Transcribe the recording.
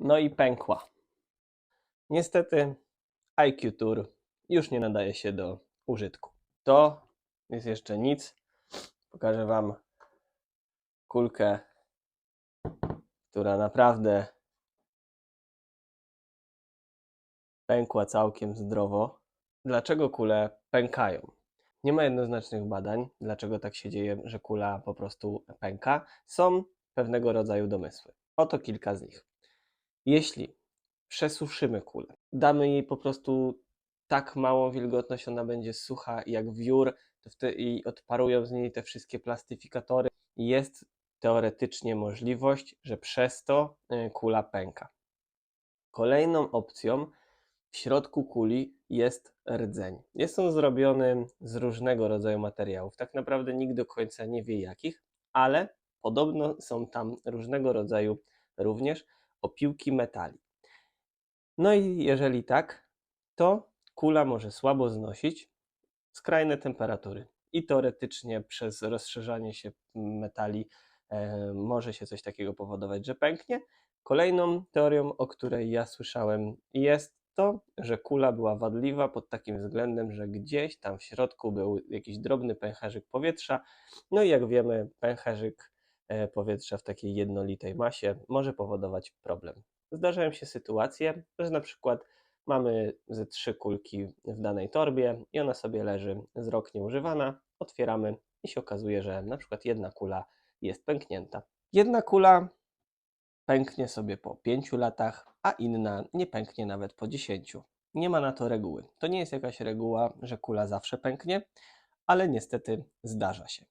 No i pękła. Niestety IQ Tour już nie nadaje się do użytku. To jest jeszcze nic. Pokażę Wam kulkę, która naprawdę pękła całkiem zdrowo. Dlaczego kule pękają? Nie ma jednoznacznych badań, dlaczego tak się dzieje, że kula po prostu pęka. Są pewnego rodzaju domysły. Oto kilka z nich. Jeśli przesuszymy kulę, damy jej po prostu tak małą wilgotność, ona będzie sucha jak wiór, to wtedy i odparują z niej te wszystkie plastyfikatory. Jest teoretycznie możliwość, że przez to y, kula pęka. Kolejną opcją w środku kuli jest rdzeń. Jest on zrobiony z różnego rodzaju materiałów. Tak naprawdę nikt do końca nie wie jakich, ale podobno są tam różnego rodzaju również opiłki metali. No i jeżeli tak, to kula może słabo znosić skrajne temperatury i teoretycznie przez rozszerzanie się metali e, może się coś takiego powodować, że pęknie. Kolejną teorią, o której ja słyszałem, jest to, że kula była wadliwa pod takim względem, że gdzieś tam w środku był jakiś drobny pęcherzyk powietrza. No i jak wiemy, pęcherzyk powietrza w takiej jednolitej masie może powodować problem. Zdarzają się sytuacje, że na przykład mamy ze trzy kulki w danej torbie i ona sobie leży z rok nieużywana, otwieramy i się okazuje, że na przykład jedna kula jest pęknięta. Jedna kula pęknie sobie po 5 latach, a inna nie pęknie nawet po 10. Nie ma na to reguły. To nie jest jakaś reguła, że kula zawsze pęknie, ale niestety zdarza się.